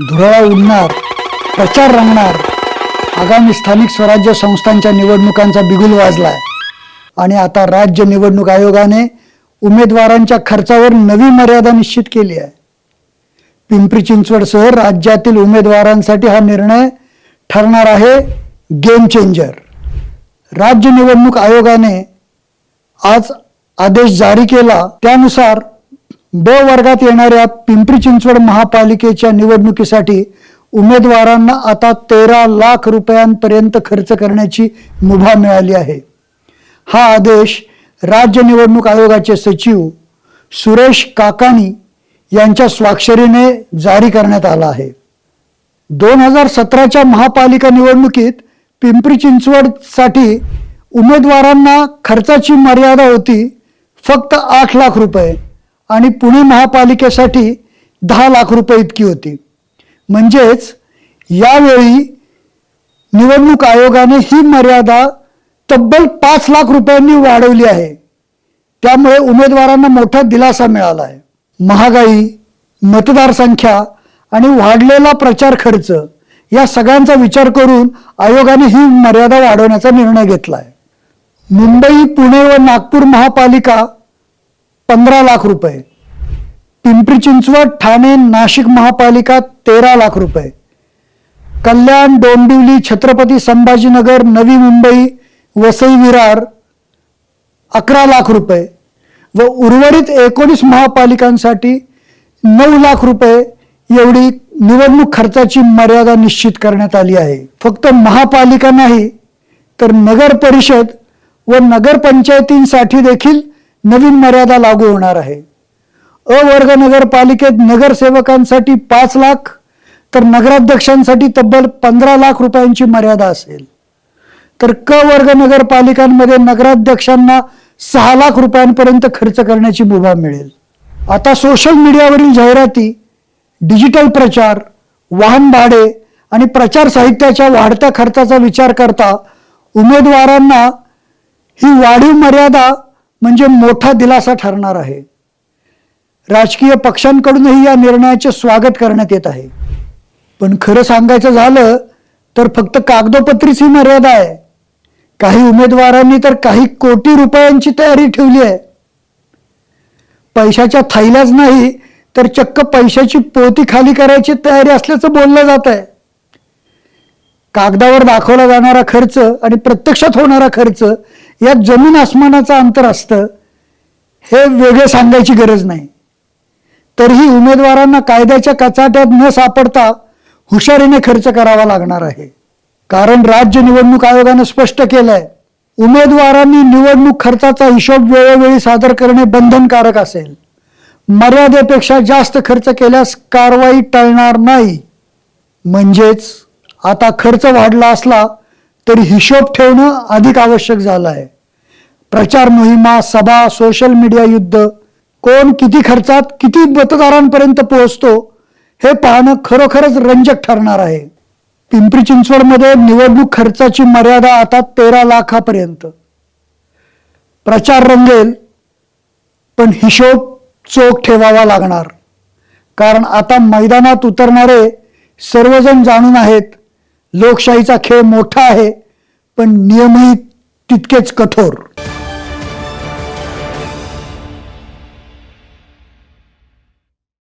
धुराळा उडणार प्रचार रंगणार. आगामी स्थानिक स्वराज्य संस्थांच्या निवडणुकांचा बिगुल वाजलाय. आणि आता राज्य निवडणूक आयोगाने उमेदवारांच्या खर्चावर नवी मर्यादा निश्चित केली आहे. पिंपरी चिंचवडसह राज्यातील उमेदवारांसाठी हा निर्णय ठरणार आहे गेम चेंजर. राज्य निवडणूक आयोगाने आज आदेश जारी केला. त्यानुसार ब वर्गात येणाऱ्या पिंपरी चिंचवड महापालिकेच्या निवडणुकीसाठी उमेदवारांना आता तेरा लाख रुपयांपर्यंत खर्च करण्याची मुभा मिळाली आहे. हा आदेश राज्य निवडणूक आयोगाचे सचिव सुरेश काकानी यांच्या स्वाक्षरीने जारी करण्यात आला आहे. दोन हजार सतराच्या महापालिका निवडणुकीत पिंपरी चिंचवडसाठी उमेदवारांना खर्चाची मर्यादा होती फक्त आठ लाख रुपये. आणि पुणे महापालिकेसाठी दहा लाख रुपये इतकी होती. म्हणजेच यावेळी निवडणूक आयोगाने ही मर्यादा तब्बल पाच लाख रुपयांनी वाढवली आहे. त्यामुळे उमेदवारांना मोठा दिलासा मिळाला आहे. महागाई मतदारसंख्या आणि वाढलेला प्रचार खर्च या सगळ्यांचा विचार करून आयोगाने ही मर्यादा वाढवण्याचा निर्णय घेतला आहे. मुंबई पुणे व नागपूर महापालिका पंधरा लाख रुपये. पिंपरी चिंचवड ठाणे नाशिक महापालिका तेरा लाख रुपये. कल्याण डोंबिवली छत्रपती संभाजीनगर नवी मुंबई वसई विरार अकरा लाख रुपये. व उर्वरित एकोणीस महापालिकांसाठी नऊ लाख रुपये एवढी निवडणूक खर्चाची मर्यादा निश्चित करण्यात आली आहे. फक्त महापालिका नाही तर नगर परिषद व नगरपंचायतींसाठी देखील नवीन मर्यादा लागू होणार आहे. अ वर्ग नगरपालिकेत नगरसेवकांसाठी पाच लाख तर नगराध्यक्षांसाठी तब्बल पंधरा लाख रुपयांची मर्यादा असेल. तर क वर्ग नगरपालिकांमध्ये नगराध्यक्षांना सहा लाख रुपयांपर्यंत खर्च करण्याची मुभा मिळेल. आता सोशल मीडियावरील जाहिराती डिजिटल प्रचार वाहन भाडे आणि प्रचार साहित्याच्या वाढत्या खर्चाचा विचार करता उमेदवारांना ही वाढीव मर्यादा म्हणजे मोठा दिलासा ठरणार आहे. राजकीय पक्षांकडूनही या निर्णयाचे स्वागत करण्यात येत आहे. पण खरं सांगायचं झालं तर फक्त कागदोपत्रीच ही मर्यादा आहे. काही उमेदवारांनी तर काही कोटी रुपयांची तयारी ठेवली आहे. पैशाच्या थैल्याच नाही तर चक्क पैशाची पोती खाली करायची तयारी असल्याचं बोललं जात आहे कागदावर दाखवला जाणारा खर्च आणि प्रत्यक्षात होणारा खर्च यात जमीन आसमानाचं अंतर असतं हे वेगळे सांगायची गरज नाही. तरीही उमेदवारांना कायद्याच्या कचाट्यात न सापडता हुशारीने खर्च करावा लागणार आहे. कारण राज्य निवडणूक आयोगानं स्पष्ट केलंय उमेदवारांनी निवडणूक खर्चाचा हिशोब वेळोवेळी सादर करणे बंधनकारक असेल. मर्यादेपेक्षा जास्त खर्च केल्यास कारवाई टळणार नाही. म्हणजेच आता खर्च वाढला असला तरी हिशोब ठेवणं अधिक आवश्यक झालं आहे प्रचार मोहिमा सभा सोशल मीडिया युद्ध कोण किती खर्चात किती मतदारांपर्यंत पोहोचतो हे पाहणं खरोखरच रंजक ठरणार आहे. पिंपरी चिंचवडमध्ये निवडणूक खर्चाची मर्यादा आता तेरा लाखापर्यंत. प्रचार रंगेल पण हिशोब चोख ठेवावा लागणार. कारण आता मैदानात उतरणारे सर्वजण जाणून आहेत लोकशाहीचा खेळ मोठा आहे पण नियमही तितकेच कठोर.